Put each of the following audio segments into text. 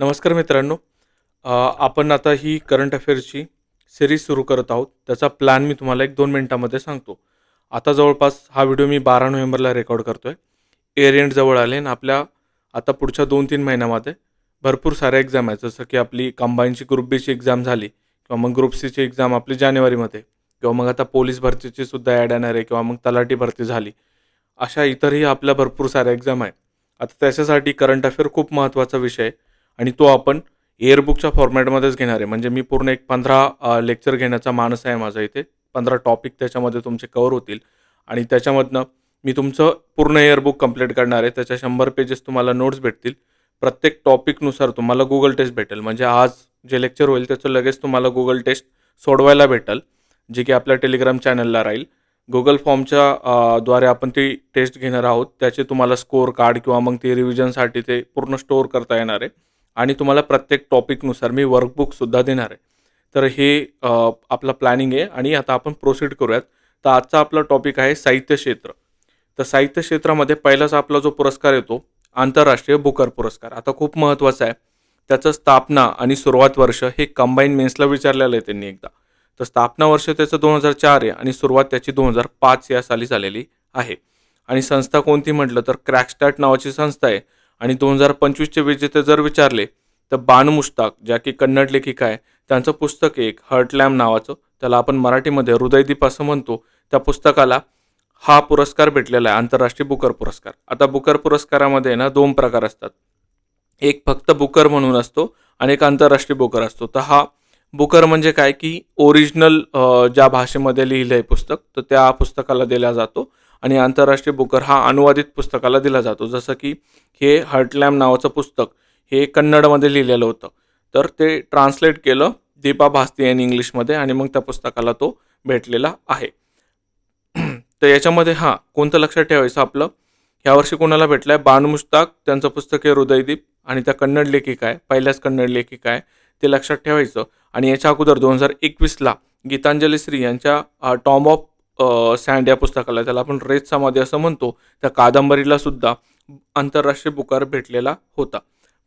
नमस्कार मित्रांनो. आपण आता ही करंट अफेअर्सची सिरीज सुरू करत आहोत. त्याचा प्लॅन मी तुम्हाला एक दोन मिनटामध्ये सांगतो. आता जवळपास हा व्हिडिओ मी बारा नोव्हेंबरला रेकॉर्ड करतो आहे एरियंट जवळ आले आणि आपल्या आता पुढच्या दोन तीन महिन्यामध्ये भरपूर साऱ्या एक्झाम आहेत. जसं की आपली कंबाईनची ग्रुप बीची एक्झाम झाली किंवा मग ग्रुप सीची एक्झाम आपली जानेवारीमध्ये किंवा मग आता पोलीस भरतीची सुद्धा ॲड येणार आहे किंवा मग तलाठी भरती झाली. अशा इतरही आपल्या भरपूर साऱ्या एक्झाम आहे आता त्याच्यासाठी करंट अफेअर खूप महत्त्वाचा विषय आहे. आणि तो आपण एअरबुकच्या फॉर्मॅटमध्येच घेणार आहे. म्हणजे मी पूर्ण एक पंधरा लेक्चर घेण्याचा मानस आहे माझा इथे. पंधरा टॉपिक त्याच्यामध्ये तुमचे कवर होतील. आणि त्याच्यामधनं मी तुमचं पूर्ण एअरबुक कंप्लीट करणार आहे. त्याच्या शंभर पेजेस तुम्हाला नोट्स भेटतील. प्रत्येक टॉपिकनुसार तुम्हाला गुगल टेस्ट भेटेल. म्हणजे आज जे लेक्चर होईल त्याचं लगेच तुम्हाला गुगल टेस्ट सोडवायला भेटेल जे की आपल्या टेलिग्राम चॅनलला राहील. गुगल फॉर्मच्या द्वारे आपण ती टेस्ट घेणार आहोत. त्याचे तुम्हाला स्कोअर कार्ड किंवा मग ते रिव्हिजनसाठी ते पूर्ण स्टोअर करता येणार आहे. आणि तुम्हाला प्रत्येक टॉपिकनुसार मी वर्कबुकसुद्धा देणार आहे. तर हे आपलं प्लॅनिंग आहे आणि आता आपण प्रोसीड करूयात. तर आजचा आपला टॉपिक आहे साहित्य क्षेत्र. तर साहित्य क्षेत्रामध्ये पहिलाच आपला जो पुरस्कार येतो आंतरराष्ट्रीय बुकर पुरस्कार. आता खूप महत्त्वाचा आहे. त्याचं स्थापना आणि सुरुवात वर्ष हे कंबाईन मेन्सला विचारलेलं आहे त्यांनी एकदा. तर स्थापना वर्ष त्याचं दोन हजार चार आहे आणि सुरुवात त्याची दोन हजार पाच या साली झालेली आहे. आणि संस्था कोणती म्हटलं तर क्रॅकस्टार्ट नावाची संस्था आहे. आणि दोन हजार पंचवीसचे विजेते जर विचारले तर बान मुश्ताक ज्या की कन्नड लेखिका आहे त्यांचं पुस्तक एक हर्टलॅम नावाचं त्याला आपण मराठीमध्ये हृदयदीप असं म्हणतो. त्या पुस्तकाला हा पुरस्कार भेटलेला आहे आंतरराष्ट्रीय बुकर पुरस्कार. आता बुकर पुरस्कारामध्ये ना दोन प्रकार असतात. एक फक्त बुकर म्हणून असतो आणि एक आंतरराष्ट्रीय बुकर असतो. तर हा बुकर म्हणजे काय की ओरिजिनल ज्या भाषेमध्ये लिहिलं आहे पुस्तक तर त्या पुस्तकाला दिला जातो. आणि आंतरराष्ट्रीय बुकर हा अनुवादित पुस्तकाला दिला जातो. जसं की हे हर्टलॅम नावाचं पुस्तक हे कन्नडमध्ये लिहिलेलं होतं. तर ते ट्रान्सलेट केलं दीपा भास्ती यांनी इंग्लिशमध्ये आणि मग त्या पुस्तकाला तो भेटलेला आहे. तर याच्यामध्ये हां कोणतं लक्षात ठेवायचं आपलं? ह्यावर्षी कोणाला भेटलं आहे बान मुश्ताक त्यांचं पुस्तक आहे हृदयदीप आणि त्या कन्नड लेखिका आहे पहिल्याच कन्नड लेखिका आहे. ते लक्षात ठेवायचं. आणि याच्या अगोदर दोन हजार एकवीसला गीतांजली श्री यांच्या टॉम ऑफ सँड या पुस्तकाला त्याला आपण रेत समाधी असं म्हणतो. त्या कादंबरीला सुद्धा आंतरराष्ट्रीय पुकार भेटलेला होता.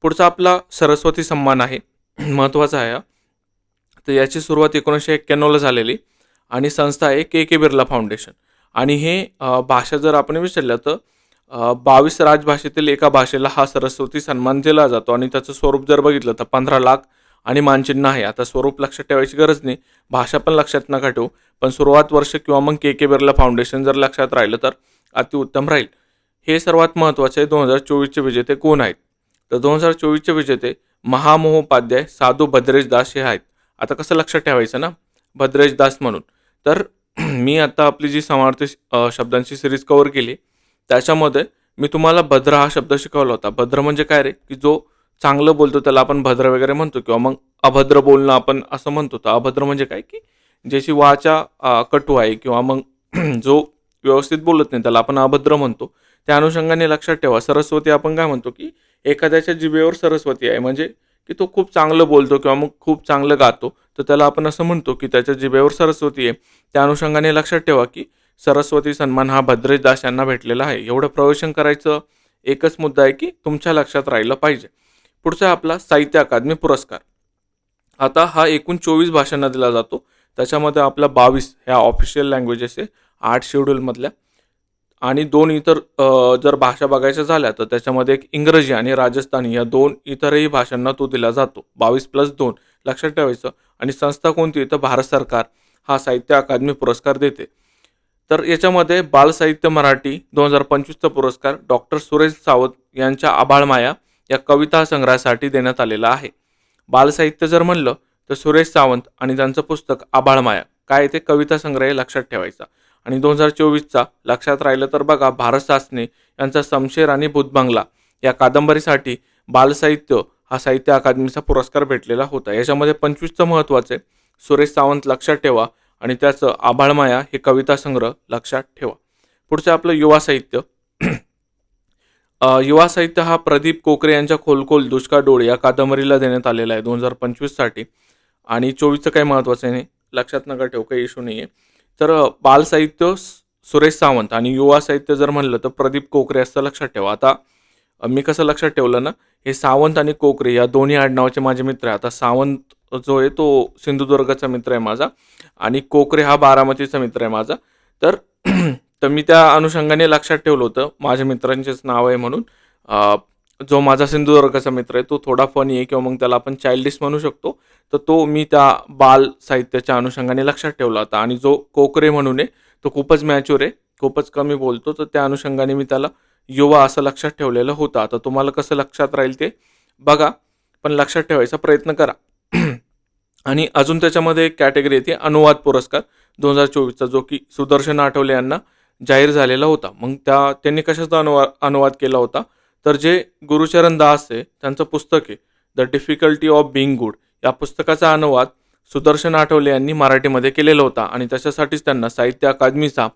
पुढचा आपला सरस्वती सन्मान आहे. महत्त्वाचा आहे तर याची सुरुवात एकोणीसशे एक्क्याण्णवला झालेली आणि संस्था आहे के के बिर्ला फाउंडेशन. आणि हे भाषा जर आपण विचारलं तर बावीस राजभाषेतील एका भाषेला हा सरस्वती सन्मान दिला जातो आणि त्याचं स्वरूप जर बघितलं तर पंधरा लाख आणि मानचिन्ह आहे. आता स्वरूप लक्षात ठेवायची गरज नाही. भाषा पण लक्षात नका ठेवू पण सुरुवात वर्ष किंवा मग के के बिर्ला फाउंडेशन जर लक्षात राहिलं तर अतिउत्तम राहील. हे सर्वात महत्त्वाचे आहे दोन हजार चोवीसचे विजेते कोण आहेत? तर दोन हजार चोवीसचे विजेते महामहोपाध्याय साधू भद्रेश दास हे आहेत. आता कसं लक्षात ठेवायचं ना? भद्रेश दास म्हणून. तर मी आता आपली जी समार्थी शब्दांची सिरीज कव्हर केली त्याच्यामध्ये मी तुम्हाला भद्र हा शब्द शिकवला होता. भद्र म्हणजे काय रे? की जो चांगलं बोलतो त्याला आपण भद्र वगैरे म्हणतो किंवा मग अभद्र बोलणं आपण असं म्हणतो. तर अभद्र म्हणजे काय? की ज्याची वाचा कटू आहे किंवा मग जो व्यवस्थित बोलत नाही त्याला आपण अभद्र म्हणतो. त्या अनुषंगाने लक्षात ठेवा. सरस्वती आपण काय म्हणतो की एखाद्याच्या जिभेवर सरस्वती आहे. म्हणजे की तो खूप चांगलं बोलतो किंवा मग खूप चांगलं गातो. तर त्याला आपण असं म्हणतो की त्याच्या जिभेवर सरस्वती आहे. त्या अनुषंगाने लक्षात ठेवा की सरस्वती सन्मान हा भद्रेश दास यांना भेटलेला आहे. एवढं प्रवेशन करायचं एकच मुद्दा आहे की तुमच्या लक्षात राहिलं पाहिजे. पुढचा आपला साहित्य अकादमी पुरस्कार. आता हा एकूण चोवीस भाषांना दिला जातो. त्याच्यामध्ये आपला बावीस ह्या ऑफिशियल लँग्वेजेस आहे आठ शेड्यूलमधल्या आणि दोन इतर जर भाषा बघायच्या झाल्या तर त्याच्यामध्ये एक इंग्रजी आणि राजस्थानी या दोन इतरही भाषांना तो दिला जातो. बावीस प्लस दोन लक्षात ठेवायचं. आणि संस्था कोणती? तर भारत सरकार हा साहित्य अकादमी पुरस्कार देते. तर याच्यामध्ये बालसाहित्य मराठी दोन हजार पंचवीसचा पुरस्कार डॉक्टर सुरेश सावंत यांच्या आबाळमाया या कविता संग्रहासाठी देण्यात आलेला आहे. बालसाहित्य जर म्हणलं तर सुरेश सावंत आणि त्यांचं पुस्तक आबाळमाया काय ते कविता संग्रह हे लक्षात ठेवायचा. आणि दोन हजार चोवीसचा लक्षात राहिलं तर बघा भारत सासने यांचा समशेर आणि भूतबंगला या कादंबरीसाठी बालसाहित्य हा साहित्य अकादमीचा पुरस्कार भेटलेला होता. याच्यामध्ये पंचवीसचं महत्त्वाचं आहे. सुरेश सावंत लक्षात ठेवा आणि त्याचं आभाळमाया हे कविता संग्रह लक्षात ठेवा. पुढचं आपलं युवा साहित्य. युवा साहित्य हा प्रदीप कोकरे यांच्या खोलखोल दुष्काळ डोळे या कादंबरीला देण्यात आलेला आहे दोन हजार पंचवीससाठी आणि चोवीसचं काही महत्त्वाचं नाही. लक्षात नका ठेव काही इशू नाही आहे तर बालसाहित्य सुरेश सावंत आणि युवा साहित्य जर म्हणलं तर प्रदीप कोकरे असं लक्षात ठेवा. आता मी कसं लक्षात ठेवलं ना हे सावंत आणि कोकरे या दोन्ही आडनावाचे माझे मित्र आहे आता सावंत जो आहे तो सिंधुदुर्गाचा मित्र आहे माझा आणि कोकरे हा बारामतीचा मित्र आहे माझा. तर तर मी त्या अनुषंगाने लक्षात ठेवलं होतं. माझ्या मित्रांचेच नाव आहे म्हणून. जो माझा सिंधुदुर्गाचा मित्र आहे तो थोडा फनी आहे किंवा मग त्याला आपण चाइल्डिश म्हणू शकतो. तर तो मी त्या बाल साहित्याच्या अनुषंगाने लक्षात ठेवला होता. आणि जो कोकरे म्हणून आहे तो खूपच मॅच्युअर आहे खूपच कमी बोलतो. तर त्या अनुषंगाने मी त्याला युवा असं लक्षात ठेवलेलं होतं. आता तुम्हाला कसं लक्षात राहील ते बघा. पण लक्षात ठेवायचा प्रयत्न करा. आणि अजून त्याच्यामध्ये एक कॅटेगरी येते अनुवाद पुरस्कार दोन हजार चोवीसचा जो की सुदर्शन आठवले यांना जाहीर झालेला होता. मग त्या त्यांनी कशाचा अनुवाद अनुवाद केला होता? तर जे गुरुचरण दास आहे त्यांचं पुस्तक आहे the difficulty of being good या पुस्तकाचा अनुवाद सुदर्शन आठवले यांनी मराठीमध्ये केलेला होता आणि त्याच्यासाठीच त्यांना साहित्य अकादमीचा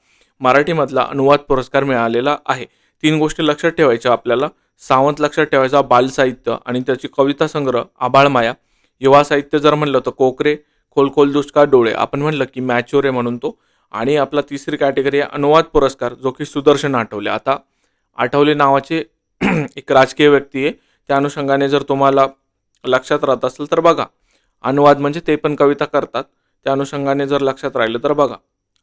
मराठीमधला अनुवाद पुरस्कार मिळालेला आहे. तीन गोष्टी लक्षात ठेवायच्या आपल्याला. सावंत लक्षात ठेवायचा बालसाहित्य आणि त्याची कविता संग्रह आबाळमाया युवा साहित्य जर म्हणलं तर कोकरे खोल खोल दुष्काळ डोळे. आपण म्हणलं की मॅच्युअर आहे म्हणून तो. आणि आपला तिसरी कॅटेगरी आहे अनुवाद पुरस्कार जो की सुदर्शन आठवले. आता आठवले नावाचे एक राजकीय व्यक्ती आहे. त्या अनुषंगाने जर तुम्हाला लक्षात राहत असेल तर बघा. अनुवाद म्हणजे ते पण कविता करतात. त्या अनुषंगाने जर लक्षात राहिलं तर बघा.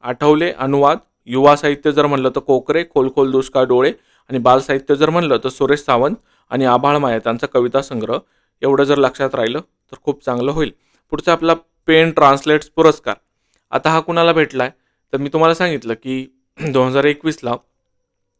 आठवले अनुवाद युवा साहित्य जर म्हणलं तर कोकरे खोल खोल दुष्काळ डोळे आणि बालसाहित्य जर म्हणलं तर सुरेश सावंत आणि आभाळ माया त्यांचा कविता संग्रह. एवढं जर लक्षात राहिलं तर खूप चांगलं होईल. पुढचा आपला पेन ट्रान्सलेट्स पुरस्कार. आता हा कुणाला भेटला आहे तर मी तुम्हाला सांगितलं की दोन हजार एकवीसला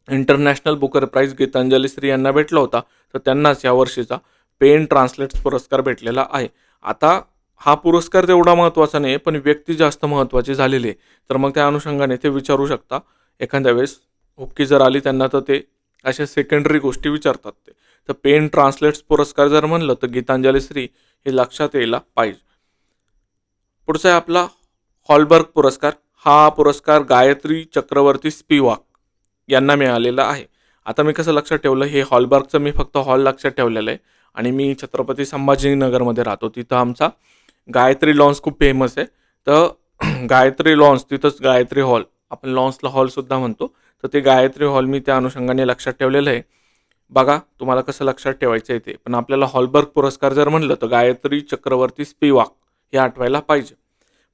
International Booker Prize Geetanjali Shree यांना भेटला होता. तर त्यांनाच या वर्षीचा पेन ट्रान्सलेट्स पुरस्कार भेटलेला आहे. आता हा पुरस्कार तेवढा महत्त्वाचा नाही पण व्यक्ती जास्त महत्त्वाची झालेली आहे. तर मग त्या अनुषंगाने ते विचारू शकता. एखाद्या वेळेस हुक्की जर आली त्यांना तर ते अशा सेकंडरी गोष्टी विचारतात ते. तर पेन ट्रान्सलेट्स पुरस्कार जर म्हणलं तर गीतांजली श्री हे लक्षात यायला पाहिजे. पुढचा आहे आपला हॉलबर्ग पुरस्कार. हा पुरस्कार गायत्री चक्रवर्ती स्पिवाक यांना मिळालेला आहे. आता मी कसं लक्षात ठेवलं हे हॉलबर्गचं मी फक्त हॉल लक्षात ठेवलेलं आहे. आणि मी छत्रपती संभाजीनगरमध्ये राहतो तिथं आमचा गायत्री लॉन्स खूप फेमस आहे. तर गायत्री लॉन्स तिथंच गायत्री हॉल आपण लॉन्सला हॉलसुद्धा म्हणतो. तर ते गायत्री हॉल मी त्या अनुषंगाने लक्षात ठेवलेलं आहे. बघा तुम्हाला कसं लक्षात ठेवायचं आहे ते. पण आपल्याला हॉलबर्ग पुरस्कार जर म्हणलं तर गायत्री चक्रवर्ती स्पिवाक हे आठवायला पाहिजे.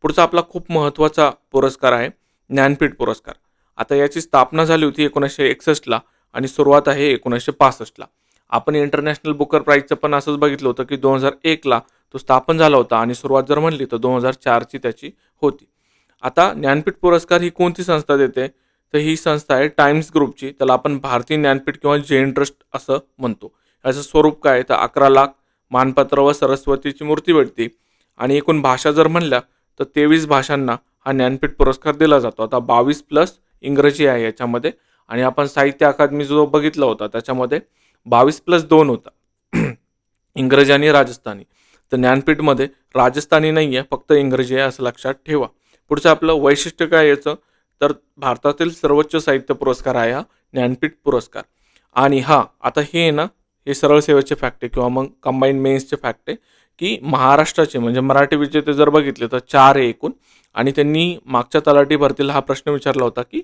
पुढचा आपला खूप महत्त्वाचा पुरस्कार आहे ज्ञानपीठ पुरस्कार. आता याची स्थापना झाली होती एकोणीसशे एकसष्टला आणि सुरुवात आहे एकोणीसशे पासष्टला. आपण इंटरनॅशनल बुकर प्राईजचं पण असंच बघितलं होतं की दोन हजार एकला तो स्थापन झाला होता आणि सुरुवात जर म्हणली तर दोन हजार चारची त्याची होती. आता ज्ञानपीठ पुरस्कार ही कोणती संस्था देते? तर ही संस्था आहे टाइम्स ग्रुपची. त्याला आपण भारतीय ज्ञानपीठ किंवा जैन ट्रस्ट असं म्हणतो. याचं स्वरूप काय तर अकरा लाख मानपत्र व सरस्वतीची मूर्ती भेटते. आणि एकूण भाषा जर म्हणल्या तर तेवीस भाषांना हा ज्ञानपीठ पुरस्कार दिला जातो. आता बावीस प्लस इंग्रजी आहे याच्यामध्ये आणि आपण साहित्य अकादमी जो बघितला होता त्याच्यामध्ये बावीस प्लस दोन होता. इंग्रजी आणि राजस्थानी. तर ज्ञानपीठमध्ये राजस्थानी नाही आहे फक्त इंग्रजी आहे असं लक्षात ठेवा. पुढचं आपलं वैशिष्ट्य काय याचं? तर भारतातील सर्वोच्च साहित्य पुरस्कार आहे हा ज्ञानपीठ पुरस्कार. आणि हा आता हे आहे ना हे सरळ सेवेचे फॅक्ट आहे किंवा मग कंबाईन मेन्सचे फॅक्ट आहे. की महाराष्ट्राचे म्हणजे मराठी विजेते जर बघितले तर चार आहे एकूण. आणि त्यांनी मागच्या तलाठी भरतीला हा प्रश्न विचारला होता की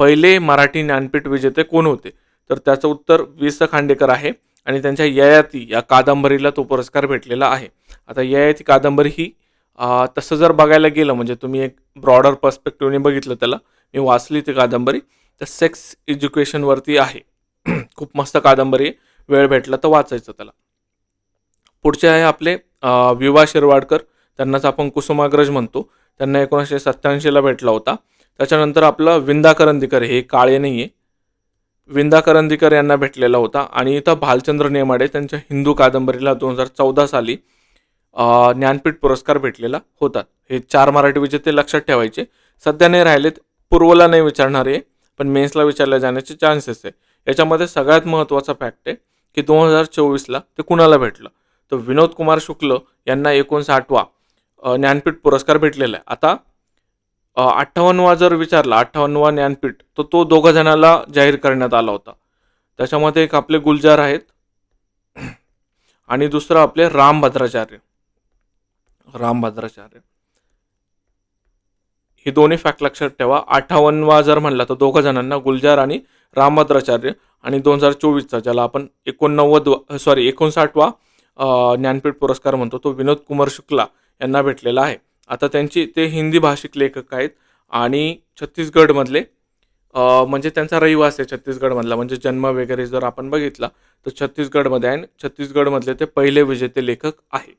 पहिले मराठी ज्ञानपीठ विजेते कोण होते? तर त्याचं उत्तर वि स खांडेकर आहे आणि त्यांच्या ययाती या कादंबरीला तो पुरस्कार भेटलेला आहे. आता ययाती कादंबरी ही तसं जर बघायला गेलं म्हणजे तुम्ही एक ब्रॉडर पर्स्पेक्टिव्हने बघितलं त्याला मी वाचली ती कादंबरी तर सेक्स एज्युकेशनवरती आहे. खूप मस्त कादंबरी वेळ भेटला तर वाचायचं त्याला. पुढचे आहे आपले विवा शिरवाडकर त्यांनाच आपण कुसुमाग्रज म्हणतो. त्यांना एकोणीसशे सत्त्याऐंशीला भेटला होता. त्याच्यानंतर आपलं विंदा करंदीकर हे काळे नाही आहे विंदा करंदीकर यांना भेटलेला होता. आणि इथं भालचंद्र नेमाडे त्यांच्या हिंदू कादंबरीला दोन हजार चौदा साली ज्ञानपीठ पुरस्कार भेटलेला होता हे चार मराठी विजेते लक्षात ठेवायचे. सध्या नाही राहिलेत पूर्वला नाही विचारणारे पण मेन्सला विचारल्या जाण्याचे चान्सेस आहे. याच्यामध्ये सगळ्यात महत्त्वाचा फॅक्ट आहे की दोन हजार चोवीसला ते कुणाला भेटलं? तर विनोद कुमार शुक्ल यांना एकोणसाठवा ज्ञानपीठ पुरस्कार भेटलेला आहे. आता अठ्ठावन्नवा जर विचारला अठ्ठावन्नवा ज्ञानपीठ तर तो दोघं जणाला जाहीर करण्यात आला होता. त्याच्यामध्ये एक आपले गुलजार आहेत आणि दुसरं आपले राम भद्राचार्य. राम भद्राचार्य. ही दोन्ही फॅक्ट लक्षात ठेवा. अठ्ठावन्नवा जर म्हणला तर दोघं जणांना गुलजार आणि रामभद्राचार्य आणि दोन हजार चोवीसचा ज्याला आपण एकोणनव्वद सॉरी एकोणसाठवा ज्ञानपीठ पुरस्कार म्हणतो तो विनोद कुमार शुक्ला यांना भेटलेला आहे. आता त्यांची ते हिंदी भाषिक लेखक आहेत आणि छत्तीसगडमधले म्हणजे त्यांचा रहिवास आहे छत्तीसगडमधला म्हणजे जन्म वगैरे जर आपण बघितला तर छत्तीसगडमध्ये आहे छत्तीसगडमधले ते पहिले विजेते लेखक आहे.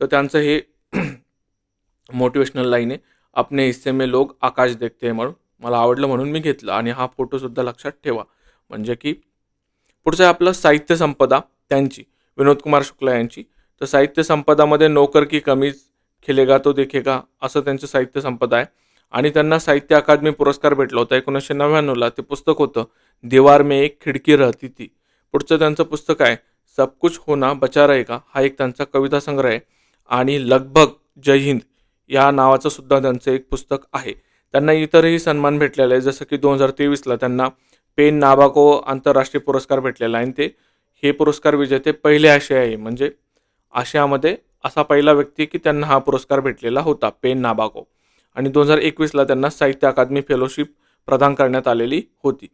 तर त्यांचं हे मोटिवेशनल लाईन आहे अपने हिस्से में लोग आकाश देखते आहे म्हणून. मला आवडलं म्हणून मी घेतलं आणि हा फोटोसुद्धा लक्षात ठेवा. म्हणजे की पुढचं आहे आपलं साहित्य संपदा त्यांची. विनोद कुमार शुक्ला यांची. तर साहित्य संपदामध्ये नोकर की कमीज खेलेगा तो देखेगा असं त्यांचं साहित्य संपदा आहे. आणि त्यांना साहित्य अकादमी पुरस्कार भेटला होता एकोणीसशे नव्याण्णवला. ते पुस्तक होतं दीवार में एक खिडकी राहती ती पुढचं त्यांचं पुस्तक आहे सब कुछ होना बचा रहेगा. हा एक त्यांचा कविता संग्रह आहे. आणि लगभग जय हिंद या नावाचं सुद्धा त्यांचं एक पुस्तक आहे. त्यांना इतरही सन्मान भेटलेला आहे. जसं की दोन हजार तेवीसला त्यांना पेन नाबाको आंतरराष्ट्रीय पुरस्कार भेटलेला आहे. आणि ते हे पुरस्कार विजेते पहिले आशियाई म्हणजे आशियामध्ये असा पहिला व्यक्ती की त्यांना हा पुरस्कार भेटलेला होता पेन नाबाको. आणि दोन हजार एकवीसला त्यांना साहित्य अकादमी फेलोशिप प्रदान करण्यात आलेली होती.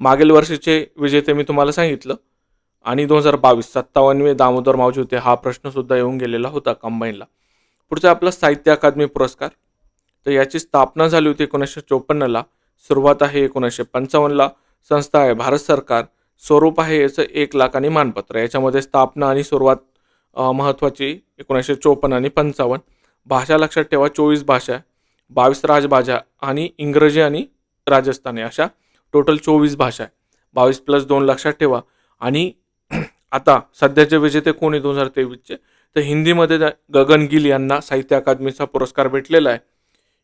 मागील वर्षीचे विजेते मी तुम्हाला सांगितलं. आणि दोन हजार बावीस सत्तावन्नवे दामोदर मावजी होते हा प्रश्नसुद्धा येऊन गेलेला होता कंबाईनला पुढचं आपलं साहित्य अकादमी पुरस्कार. तर याची स्थापना झाली होती एकोणीसशे चोपन्नला. सुरुवात आहे एकोणीसशे पंचावन्नला. संस्था आहे भारत सरकार. स्वरूप आहे याचं एक लाख आणि मानपत्र. याच्यामध्ये स्थापना आणि सुरुवात महत्त्वाची एकोणीसशे चोपन्न आणि पंचावन्न. भाषा लक्षात ठेवा चोवीस भाषा बावीस राजभाषा आणि इंग्रजी आणि राजस्थानी अशा टोटल चोवीस भाषा आहे. बावीस प्लस दोन लक्षात ठेवा. आणि आता सध्याचे विजेते कोण आहे दोन हजार तेवीसचे? तर हिंदीमध्ये गगन गिल यांना साहित्य अकादमीचा पुरस्कार भेटलेला आहे.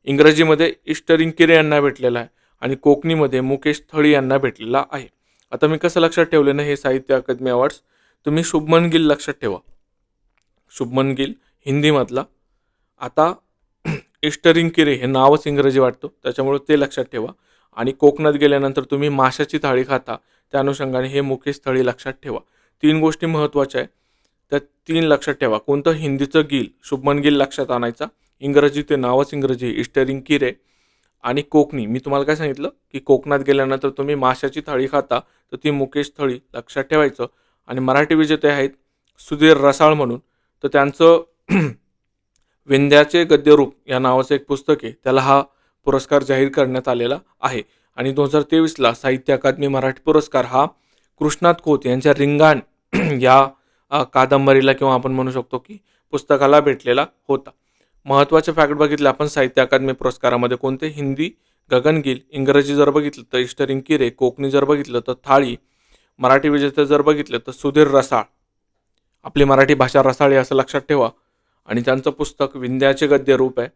इंग्रजीमध्ये ईस्टरिंग किरे यांना भेटलेला आहे. आणि कोकणीमध्ये मुकेश थळी यांना भेटलेला आहे. आता मी कसं लक्षात ठेवले ना हे साहित्य अकादमी अवॉर्ड्स तुम्ही शुभमन गिल लक्षात ठेवा. शुभमन गिल हिंदीमधला. आता ईस्टरिंग किरे हे नावच इंग्रजी वाटतं त्याच्यामुळे ते लक्षात ठेवा. आणि कोकणात गेल्यानंतर तुम्ही माशाची थाळी खाता त्या अनुषंगाने हे मुख्य स्थळी लक्षात ठेवा. तीन गोष्टी महत्त्वाच्या आहे त्या तीन लक्षात ठेवा. कोणतं? हिंदीचं गिल. शुभमन गिल लक्षात आणायचा. इंग्रजी ते नावच इंग्रजी इस्टरिंग किरे. आणि कोकणी. मी तुम्हाला काय सांगितलं? की कोकणात गेल्यानंतर तुम्ही माशाची थाळी खाता तर ती मुकेश थाळी लक्षात ठेवायचं. आणि मराठी विजेते आहेत सुधीर रसाळ म्हणून. तर त्यांचं विंध्याचे गद्यरूप या नावाचं एक पुस्तक आहे. त्याला हा पुरस्कार जाहीर करण्यात आलेला आहे. आणि दोन हजार तेवीसला साहित्य अकादमी मराठी पुरस्कार हा कृष्णात खोत यांच्या रिंगाण या कादंबरीला किंवा आपण म्हणू शकतो की पुस्तकाला भेटलेला होता. महत्त्वाचे फॅक्ट बघितले आपण साहित्य अकादमी पुरस्कारामध्ये कोणते? हिंदी गगनगिल इंग्रजी जर बघितलं तर इष्टरिंग किरे कोकणी जर बघितलं तर थाळी मराठी विजेते जर बघितलं तर सुधीर रसाळ. आपली मराठी भाषा रसाळी असं लक्षात ठेवा. आणि त्यांचं पुस्तक विंध्याचे गद्य रूप आहे.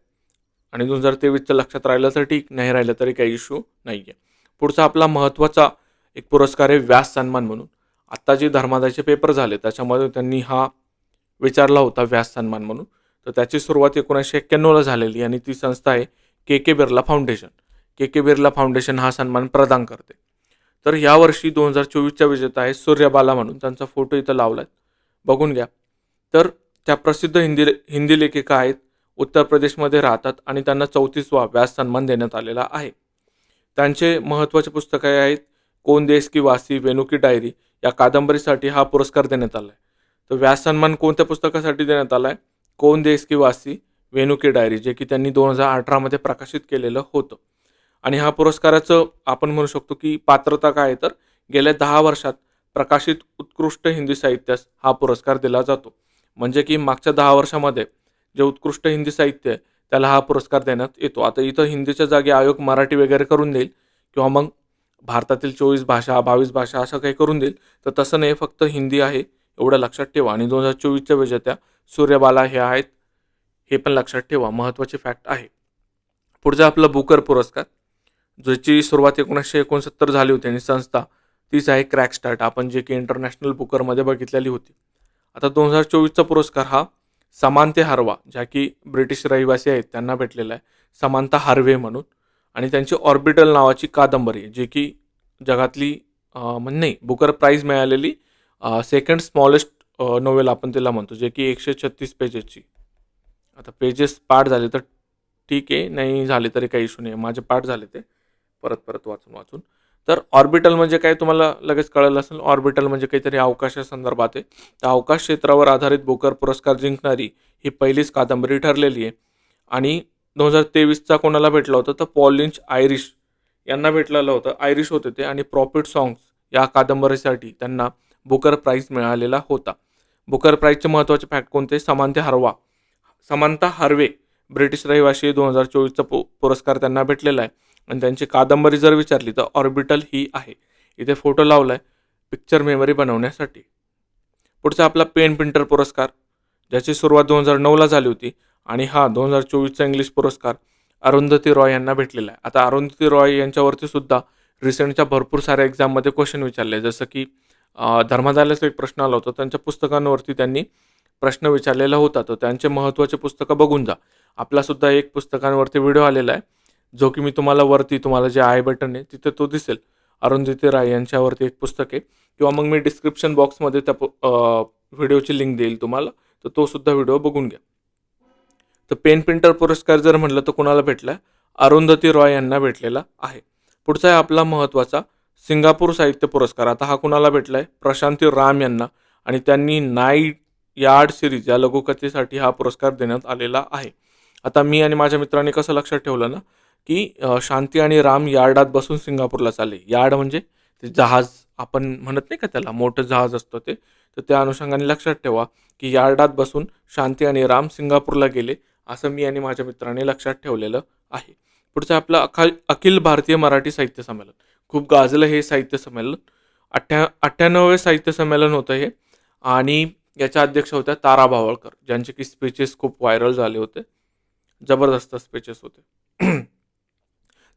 आणि दोन हजार तेवीसचं लक्षात राहिलं तर ठीक नाही राहिलं तरी काही इश्यू नाही आहे पुढचा आपला महत्त्वाचा एक पुरस्कार आहे व्यास सन्मान म्हणून. आत्ता जे धर्मादायचे पेपर झाले त्याच्यामध्ये त्यांनी हा विचारला होता व्यास सन्मान म्हणून. तर त्याची सुरुवात एकोणीसशे एक्क्याण्णवला झालेली आणि ती संस्था आहे K K Birla Foundation. K K Birla Foundation हा सन्मान प्रदान करते. तर यावर्षी दोन हजार चोवीसच्या विजेता आहे सूर्यबाला म्हणून. त्यांचा फोटो इथं लावला आहे बघून घ्या. तर त्या प्रसिद्ध हिंदी हिंदी लेखिका आहेत. उत्तर प्रदेशमध्ये राहतात आणि त्यांना चौतीसवा व्यास सन्मान देण्यात आलेला आहे. त्यांचे महत्त्वाचे पुस्तके आहेत कोण देश की वासी वेणू की डायरी या कादंबरीसाठी हा पुरस्कार देण्यात आला आहे तर व्यास सन्मान कोणत्या पुस्तकासाठी देण्यात आला आहे कोण देश की वासी वेणुके डायरी जे की त्यांनी दोन हजार अठरामध्ये प्रकाशित केलेलं होतं. आणि हा पुरस्काराचं आपण म्हणू शकतो की पात्रता काय आहे तर गेल्या दहा वर्षात प्रकाशित उत्कृष्ट हिंदी साहित्यास हा पुरस्कार दिला जातो. म्हणजे की मागच्या दहा वर्षामध्ये जे उत्कृष्ट हिंदी साहित्य आहे त्याला हा पुरस्कार देण्यात येतो. आता इथं हिंदीच्या जागी आयोग मराठी वगैरे करून देईल किंवा मग भारतातील चोवीस भाषा बावीस भाषा असं काही करून देईल तर तसं नाही फक्त हिंदी आहे एवढं लक्षात ठेवा. आणि दोन हजार चोवीसच्या विजेत्या सूर्यबाला हे आहेत हे पण लक्षात ठेवा महत्त्वाचे फॅक्ट आहे. पुढचा आपला बुकर पुरस्कार ज्याची सुरुवात एकोणीसशे एकोणसत्तर झाली होती आणि संस्था तीच आहे क्रॅक स्टार्ट. आपण जे की इंटरनॅशनल बुकरमध्ये बघितलेली होती. आता दोन हजार चोवीसचा पुरस्कार हा समानते हार्वा ज्या की ब्रिटिश रहिवासी आहेत त्यांना भेटलेला आहे. समांता हार्वे म्हणून. आणि त्यांची ऑर्बिटल नावाची कादंबरी जे की जगातली म्हणजे नाही बुकर प्राईज मिळालेली सेकंड स्मॉलेस्ट नोवेल आपण तिला म्हणतो जे की एकशे छत्तीस पेजेसची आता पेजेस पाठ झाले तर ठीक आहे नाही झाले तरी काही इशू नाही. माझे पाठ झाले ते. परत परत वाचून वाचून. तर ऑर्बिटल म्हणजे काय तुम्हाला लगेच कळलं असेल ऑर्बिटल म्हणजे काहीतरी अवकाशा संदर्भात आहे. तर अवकाश क्षेत्रावर आधारित बुकर पुरस्कार जिंकणारी ही पहिलीच कादंबरी ठरलेली आहे. आणि दोन हजार तेवीसचा कोणाला भेटला होता? तर पॉल लिंच आयरिश यांना भेटलेलं होतं. आयरिश होते ते आणि प्रॉफिट सॉंग्स या कादंबरीसाठी त्यांना बुकर प्राईज मिळालेला होता. बुकर प्राईजचे महत्त्वाचे फॅक्ट कोणते? समानते हरवा. समानता हरवे ब्रिटिश रहिवाशी दोन हजार चोवीसचा पु पुरस्कार त्यांना भेटलेला आहे. आणि त्यांची कादंबरी जर विचारली तर ऑर्बिटल ही आहे. इथे फोटो लावला आहे पिक्चर मेमरी बनवण्यासाठी. पुढचा आपला पेन प्रिंटर पुरस्कार ज्याची सुरुवात दोन हजार नऊला झाली होती आणि हा दोन हजार चोवीसचा इंग्लिश पुरस्कार अरुंधती रॉय यांना भेटलेला आहे. आता अरुंधती रॉय यांच्यावरती सुद्धा रिसेंटच्या भरपूर साऱ्या एक्झाममध्ये क्वेश्चन विचारले जसं की अं, एक प्रश्न आला होता. त्यांच्या पुस्तकांवरती त्यांनी प्रश्न विचारलेला होता. तर त्यांचे महत्त्वाचे पुस्तकं बघून जा. आपलासुद्धा एक पुस्तकांवरती व्हिडिओ आलेला आहे. जो की मी तुम्हाला वरती तुम्हाला जे आय बटन आहे तिथे तो दिसेल. अरुंधती राय यांच्यावरती एक पुस्तक आहे. किंवा मग मी डिस्क्रिप्शन बॉक्समध्ये त्या व्हिडिओची लिंक देईल तुम्हाला. तर तो सुद्धा व्हिडिओ बघून घ्या. तर पेन प्रिंटर पुरस्कार जर म्हटलं तर कुणाला भेटला? अरुंधती रॉय यांना भेटलेला आहे. पुढचा आहे आपला महत्त्वाचा सिंगापूर साहित्य पुरस्कार. आता हा कुणाला भेटला आहे प्रशांती राम यांना. आणि त्यांनी नाईट यार्ड सिरीज या लघुकथेसाठी हा पुरस्कार देण्यात आलेला आहे. आता मी आणि माझ्या मित्रांनी कसं लक्षात ठेवलं ना की शांती आणि राम यार्डात बसून सिंगापूरला चालले. यार्ड म्हणजे ते जहाज आपण म्हणत नाही का त्याला मोठं जहाज असतं ते. तर त्या अनुषंगाने लक्षात ठेवा की यार्डात बसून शांती आणि राम सिंगापूरला गेले असं मी आणि माझ्या मित्राने लक्षात ठेवलेलं आहे. पुढचं आपलं अखा अखिल भारतीय मराठी साहित्य संमेलन. खूप गाजलं हे साहित्य संमेलन. अठ्ठ्या अठ्ठ्याण्णवे साहित्य संमेलन होतं हे. आणि याच्या अध्यक्ष होत्या तारा भावळकर ज्यांचे की स्पीचेस खूप व्हायरल झाले होते. जबरदस्त स्पीचेस होते.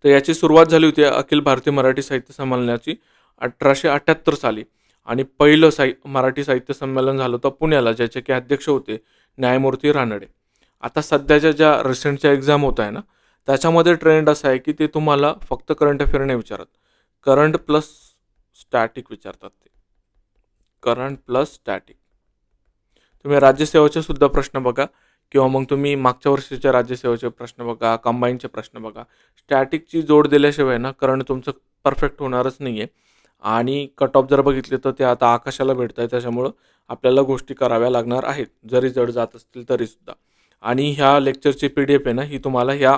तर याची सुरुवात झाली होती अखिल भारतीय मराठी साहित्य संमेलनाची अठराशे अठ्ठ्याहत्तर साली. आणि पहिलं साहि मराठी साहित्य संमेलन झालं होतं पुण्याला ज्याचे की अध्यक्ष होते न्यायमूर्ती रानडे. आता सध्याच्या ज्या रिसेंटच्या एक्झाम होत आहे ना त्याच्यामध्ये ट्रेंड असा आहे की ते तुम्हाला फक्त करंट अफेअर नाही विचारत. करंट प्लस स्टॅटिक विचारतात ते. Current plus static. तुम्ही राज्यसेवाचे सुद्धा प्रश्न बघा किंवा मग तुम्ही मागच्या वर्षीच्या राज्यसेवेचे प्रश्न बघा कंबाईनचे प्रश्न बघा. स्टॅटिकची जोड दिल्याशिवाय ना करंट तुमचं परफेक्ट होणारच नाही आहे आणि कट ऑफ जर बघितले तर ते आता आकाशाला भेटत आहे त्याच्यामुळं आपल्याला गोष्टी कराव्या लागणार आहेत. जरी जड जात असतील तरीसुद्धा आणि ह्या लेक्चरची पी डी एफ आहे ना ही तुम्हाला ह्या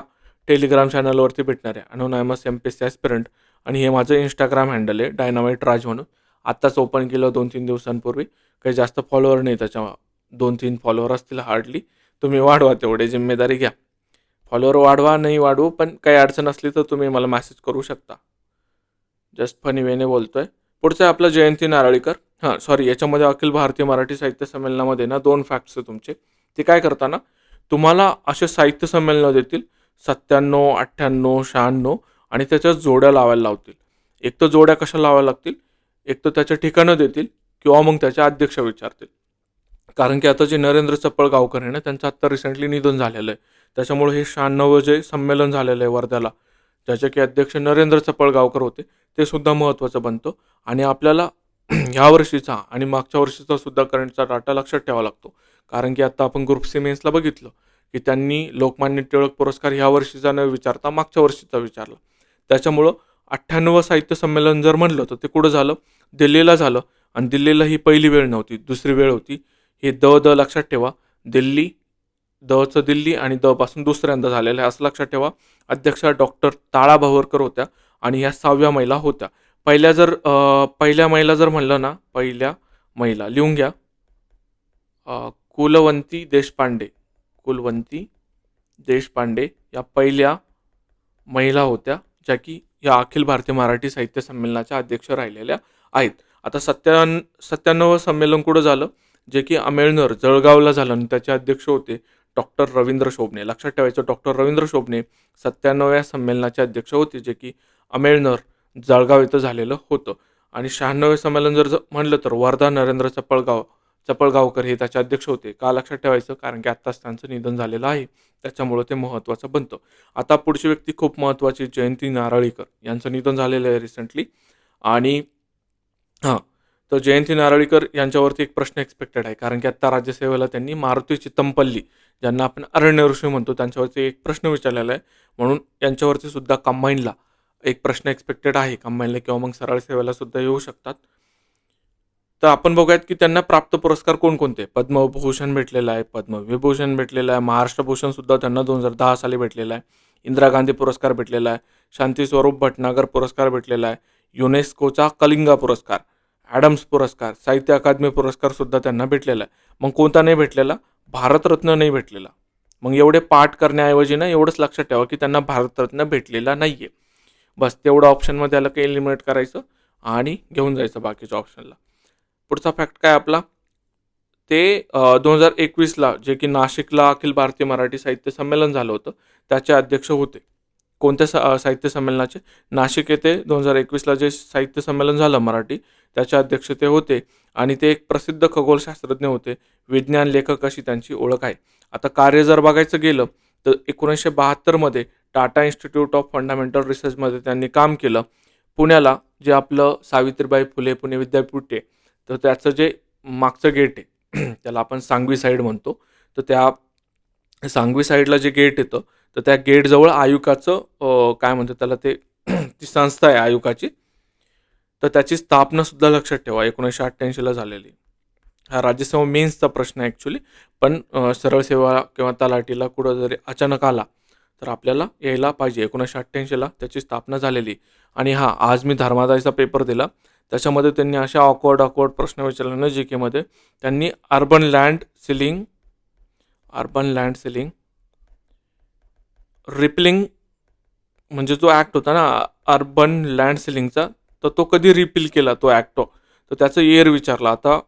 टेलिग्राम चॅनलवरती भेटणार आहे. Anonymous M P C aspirant आणि हे माझं इंस्टाग्राम हँडल आहे डायनामाईट राज म्हणून. आत्ताच ओपन केलं दोन तीन दिवसांपूर्वी. काही जास्त फॉलोअर नाही त्याच्या दोन तीन फॉलोअर असतील हार्डली तुम्ही वाढवा तेवढे जिम्मेदारी घ्या. फॉलोअर वाढवा नाही वाढवू पण काही अडचण असली तर तुम्ही मला मेसेज करू शकता. जस्ट फनी वेने बोलतो आहे पुढचं आहे आपलं जयंती नारळीकर. हां सॉरी याच्यामध्ये अखिल भारतीय मराठी साहित्य संमेलनामध्ये ना दोन फॅक्ट्स आहे तुमचे. ते काय करताना तुम्हाला असे साहित्य संमेलनं देतील सत्त्याण्णव अठ्ठ्याण्णव शहाण्णव आणि त्याच्या जोड्या लावायला लावतील. एक तर जोड्या कशा लावायला लागतील? एक तर त्याच्या ठिकाणं देतील किंवा मग त्याच्या अध्यक्ष विचारतील. कारण की आता जे नरेंद्र चपळगावकर आहे ना त्यांचं आत्ता रिसेंटली निधन झालेलं आहे. त्याच्यामुळे हे शहाण्णव जे संमेलन झालेलं आहे वर्ध्याला ज्याचे की अध्यक्ष नरेंद्र चपळगावकर होते ते सुद्धा महत्त्वाचं बनतं. आणि आपल्याला ह्या वर्षीचा आणि मागच्या वर्षीचा सुद्धा करंटचा डाटा लक्षात ठेवावा लागतो. कारण की आता आपण ग्रुप सिमेन्सला बघितलं की त्यांनी लोकमान्य टिळक पुरस्कार ह्या वर्षीचा न विचारता मागच्या वर्षीचा विचारला. त्याच्यामुळं अठ्ठ्याण्णव साहित्य संमेलन जर म्हणलं तर ते कुठं झालं? दिल्लीला झालं. आणि दिल्लीला ही पहिली वेळ नव्हती दुसरी वेळ होती. हे द द लक्षात ठेवा. दिल्ली दचं दिल्ली आणि द पासून दुसऱ्यांदा झालेलं आहे. असं लक्षात ठेवा. अध्यक्ष डॉक्टर ताळा भावरकर होत्या आणि ह्या सहाव्या महिला होत्या. पहिल्या जर पहिल्या महिला जर म्हणलं ना पहिल्या महिला लिहून घ्या. कुलवंती देशपांडे. कुलवंती देशपांडे या पहिल्या महिला होत्या ज्या की या अखिल भारतीय मराठी साहित्य संमेलनाच्या अध्यक्ष राहिलेल्या आहेत. आता सत्यान सत्त्याण्णव संमेलन कुठं झालं? जे की अमेळनर जळगावला झालं आणि त्याचे अध्यक्ष होते डॉक्टर रवींद्र शोभने लक्षात ठेवायचं डॉक्टर रवींद्र शोभने सत्त्याण्णव्या संमेलनाचे अध्यक्ष होते जे की अमेळनर जळगाव इथं झालेलं होतं. आणि शहाण्णवे संमेलन जर म्हणलं तर वर्धा नरेंद्र चपळगाव चपळगावकर हे त्याचे अध्यक्ष होते. का लक्षात ठेवायचं? कारण की आत्ताच त्यांचं निधन झालेलं आहे. त्याच्यामुळं ते महत्त्वाचं बनतं. आता पुढची व्यक्ती खूप महत्त्वाची जयंती नारळीकर. यांचं निधन झालेलं आहे रिसेंटली आणि हां. तर जयंती नारळीकर यांच्यावरती एक प्रश्न एक्सपेक्टेड आहे. कारण की आत्ता राज्यसेवेला त्यांनी मारुती चित्तमपल्ली ज्यांना आपण अरण्य ऋषी म्हणतो त्यांच्यावरती एक प्रश्न विचारलेला आहे. म्हणून यांच्यावरती सुद्धा कंबाईनला एक प्रश्न एक्सपेक्टेड आहे. कंबाईनला किंवा मग सरळ सेवेला सुद्धा येऊ शकतात. तर आपण बघूयात की त्यांना प्राप्त पुरस्कार कोणकोणते? पद्मभूषण भेटलेला आहे पद्मविभूषण भेटलेला आहे महाराष्ट्र भूषण सुद्धा त्यांना दोन हजार दहा साली भेटलेला आहे. इंदिरा गांधी पुरस्कार भेटलेला आहे शांतीस्वरूप भटनागर पुरस्कार भेटलेला आहे युनेस्कोचा कलिंगा पुरस्कार ॲडम्स पुरस्कार साहित्य अकादमी पुरस्कार सुद्धा त्यांना भेटलेला आहे. मग कोणता नाही भेटलेला? भारतरत्न नाही भेटलेला. मग एवढे पाठ करण्याऐवजी ना एवढंच लक्षात ठेवा की त्यांना भारतरत्न भेटलेला नाही आहे बस तेवढं ऑप्शनमध्ये आलं की एलिमिनेट करायचं आणि घेऊन जायचं बाकीच्या ऑप्शनला पुढचा फॅक्ट काय आपला? ते दोन हजार एकवीसला जे की नाशिकला अखिल भारतीय मराठी साहित्य संमेलन झालं होतं त्याचे अध्यक्ष होते. कोणत्या सा साहित्य संमेलनाचे? नाशिक येथे दोन हजार एकवीसला जे साहित्य संमेलन झालं मराठी त्याचे अध्यक्ष ते होते. आणि ते एक प्रसिद्ध खगोलशास्त्रज्ञ होते. विज्ञान लेखक अशी त्यांची ओळख आहे. आता कार्य जर बघायचं गेलं तर एकोणीसशे बहात्तरमध्ये टाटा इन्स्टिट्यूट ऑफ फंडामेंटल रिसर्चमध्ये त्यांनी काम केलं. पुण्याला जे आपलं सावित्रीबाई फुले पुणे विद्यापीठ आहे तर त्याचं जे मागचं गेट आहे त्याला आपण सांगवी साईड म्हणतो. तर त्या सांगवी साईडला जे गेट येतं तर त्या गेटजवळ आयुकाचं काय म्हणतात त्याला ते ती संस्था आहे आयुकाची. तर त्याची स्थापनासुद्धा लक्षात ठेवा एकोणीसशे अठ्ठ्याऐंशीला झालेली हा राज्यसेवा मेन्सचा प्रश्न आहे ॲक्च्युली पण सरळ सेवा किंवा तलाटीला कुठं जरी अचानक आला तर आपल्याला यायला पाहिजे. एकोणीसशे अठ्ठ्याऐंशीला त्याची स्थापना झालेली आणि हा आज मी धर्मादायचा पेपर दिला त्याच्यामध्ये त्यांनी अशा ऑकवर्ड ऑकवर्ड प्रश्न विचारले जे जी केमध्ये त्यांनी urban land ceiling urban land ceiling repealing म्हणजे जो ॲक्ट होता ना अर्बन लँड सिलिंगचा तर तो कधी रिपील केला तो ॲक्ट तर त्याचं इयर विचारला. आता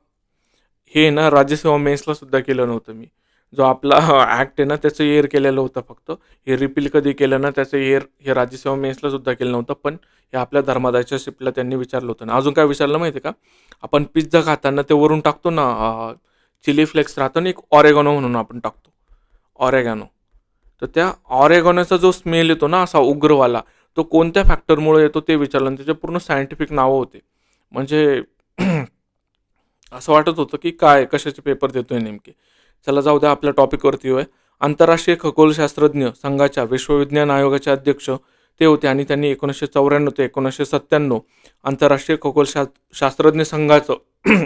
हे ना राज्यसेवा मेन्सला सुद्धा केलं नव्हतं मी. जो आपला ॲक्ट आहे ना त्याचं एअर केलेलं होतं फक्त. हे रिपील कधी केलं ना त्याचं एअर हे राज्यसेवा मेन्सला सुद्धा केलं नव्हतं पण हे आपल्या धर्मादायच्या शिपला त्यांनी विचारलं होतं. ना अजून काय विचारलं माहिती आहे का? आपण पिझ्झा खाताना ते वरून टाकतो ना चिली फ्लेक्स राहतो ना एक ऑरेगॉनो म्हणून आपण टाकतो. ऑरेगॅनो तर त्या ऑरेगॉनोचा जो स्मेल येतो ना असा उग्रवाला तो कोणत्या फॅक्टरमुळे येतो ते विचारलं. त्याचे पूर्ण सायंटिफिक नावं होते. म्हणजे असं वाटत होतं की काय कशाचे पेपर देतोय नेमके. चला जाऊ द्या आपल्या टॉपिकवरती येऊया. आंतरराष्ट्रीय खगोलशास्त्रज्ञ संघाच्या विश्वविज्ञान आयोगाचे अध्यक्ष ते होते आणि त्यांनी एकोणीसशे चौऱ्याण्णव ते एकोणीसशे सत्त्याण्णव आंतरराष्ट्रीय खगोलशा शास्त्रज्ञ संघाचं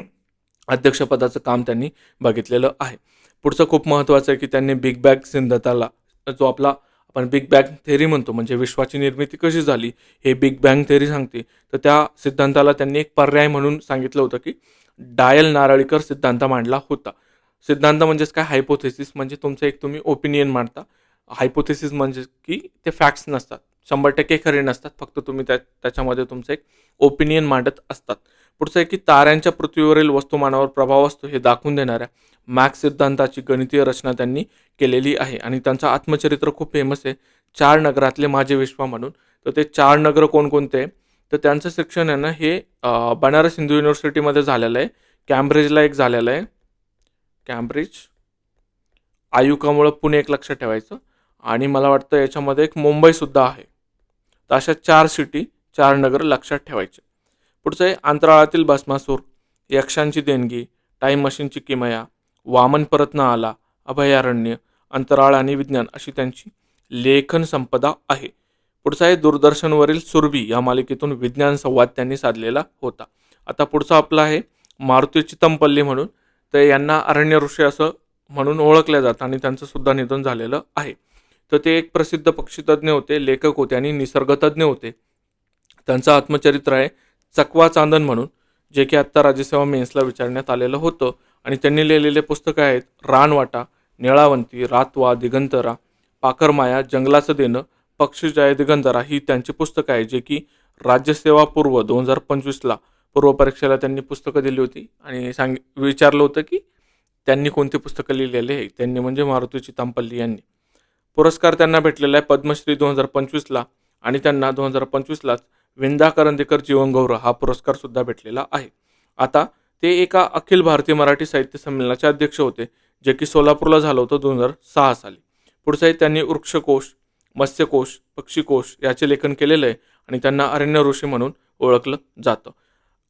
अध्यक्षपदाचं काम त्यांनी बघितलेलं आहे. पुढचं खूप महत्त्वाचं आहे की त्यांनी बिग बॅग सिद्धांताला जो आपला आपण बिग बॅग थेरी म्हणतो म्हणजे विश्वाची निर्मिती कशी झाली हे बिग बँग थेरी सांगते. तर त्या सिद्धांताला त्यांनी एक पर्याय म्हणून सांगितलं होतं की डायल नारळीकर सिद्धांत मांडला होता. सिद्धांत म्हणजेच काय? हायपोथेसिस म्हणजे तुमचं एक तुम्ही ओपिनियन मांडता. हायपोथेसिस म्हणजे की ते फॅक्ट्स नसतात. शंभर टक्के खरे नसतात. फक्त तुम्ही त्या त्याच्यामध्ये तुमचं एक ओपिनियन मांडत असतात. पुढचं आहे की ताऱ्यांच्या पृथ्वीवरील वस्तुमानावर प्रभाव असतो हे दाखवून देणाऱ्या मॅक्स सिद्धांताची गणितीय रचना त्यांनी केलेली आहे. आणि त्यांचं आत्मचरित्र खूप फेमस आहे. चार नगरातले माझे विश्व म्हणून. तर ते चार नगर कोणकोणते? आहे तर त्यांचं शिक्षण आहे ना हे बनारस हिंदू युनिव्हर्सिटीमध्ये झालेलं आहे. कॅम्ब्रिजला एक झालेलं आहे. कॅम्ब्रिज. आयुकामुळं पुणे एक लक्षात ठेवायचं. आणि मला वाटतं याच्यामध्ये एक मुंबईसुद्धा आहे. तर अशा चार सिटी चार नगर लक्षात ठेवायचे. पुढचं आहे अंतराळातील भस्मासूर यक्षांची देणगी टाईम मशीनची किमया वामन परत न आला अभयारण्य अंतराळ आणि विज्ञान अशी त्यांची लेखन संपदा आहे. पुढचा आहे दूरदर्शनवरील सुरभी या मालिकेतून विज्ञान संवाद त्यांनी साधलेला होता. आता पुढचा आपला आहे मारुती चितमपल्ली म्हणून. तर यांना अरण्य ऋषी असं म्हणून ओळखल्या जातं आणि त्यांचं सुद्धा निधन झालेलं आहे. तर ते एक प्रसिद्ध पक्षीतज्ञ होते लेखक होते आणि निसर्गतज्ञ होते. त्यांचं आत्मचरित्र आहे चकवा चांदन म्हणून जे की आत्ता राज्यसेवा मेन्सला विचारण्यात आलेलं होतं. आणि त्यांनी लिहिलेले पुस्तकं आहेत रानवाटा निळावंती रातवा दिगंतरा पाकरमाया जंगलाचं देणं पक्षीजय दिगंतरा ही त्यांची पुस्तकं आहे जे की राज्यसेवा पूर्व दोन हजार पंचवीसला पूर्वपरीक्षेला त्यांनी पुस्तकं दिली होती आणि सांग विचारलं होतं की त्यांनी कोणती पुस्तकं लिहिलेली आहे त्यांनी म्हणजे मारुती चितांपल्ली यांनी. पुरस्कार त्यांना भेटलेला आहे पद्मश्री दोन हजार पंचवीसला आणि त्यांना दोन हजार पंचवीसलाच विंदा करंदीकर जीवनगौरव हा पुरस्कारसुद्धा भेटलेला आहे. आता ते एका अखिल भारतीय मराठी साहित्य संमेलनाचे अध्यक्ष होते जे की सोलापूरला झालं होतं दोन हजार सहा साली. पुढचंही त्यांनी वृक्षकोश मत्स्यकोश पक्षीकोश याचे लेखन केलेलं आहे आणि त्यांना अरण्य ऋषी म्हणून ओळखलं जातं.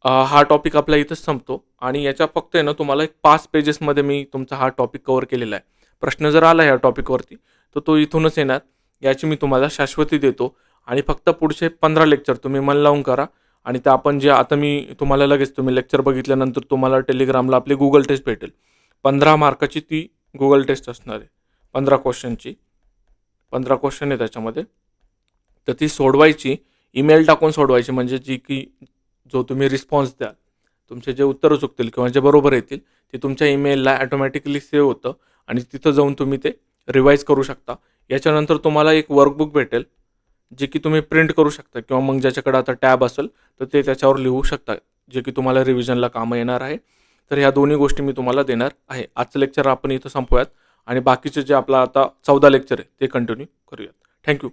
हा टॉपिक आपला इथंच संपतो. आणि याच्या फक्त आहे ना तुम्हाला एक पाच पेजेसमध्ये मी तुमचा हा टॉपिक कवर केलेला आहे. प्रश्न जर आला या टॉपिकवरती तर तो इथूनच येणार. याची मी तुम्हाला शाश्वती देतो. आणि फक्त पुढचे पंधरा लेक्चर तुम्ही मन लावून करा. आणि ते आपण जे आता मी तुम्हाला लगेच तुम्ही लेक्चर बघितल्यानंतर तुम्हाला टेलिग्रामला आपली गुगल टेस्ट भेटेल. पंधरा मार्काची ती गुगल टेस्ट असणार आहे. पंधरा क्वेश्चनची पंधरा क्वेश्चन आहे त्याच्यामध्ये. तर ती सोडवायची ईमेल टाकून सोडवायची म्हणजे जी की जो तुम्ही रिस्पॉन्स द्याल तुमचे जे उत्तरं चुकतील किंवा जे बरोबर येतील ते तुमच्या ईमेलला ॲटोमॅटिकली सेव्ह होतं आणि तिथं जाऊन तुम्ही ते रिवाईज करू शकता. याच्यानंतर तुम्हाला एक वर्कबुक भेटेल जे की तुम्ही प्रिंट करू शकता किंवा मग ज्याच्याकडे आता टॅब असेल तर ते त्याच्यावर लिहू शकता जे की तुम्हाला रिव्हिजनला कामं येणार आहे. तर ह्या दोन्ही गोष्टी मी तुम्हाला देणार आहे. आजचं लेक्चर आपण इथं संपूयात आणि बाकीचे जे आपला आता चौदा लेक्चर आहे ते कंटिन्यू करूयात. थँक्यू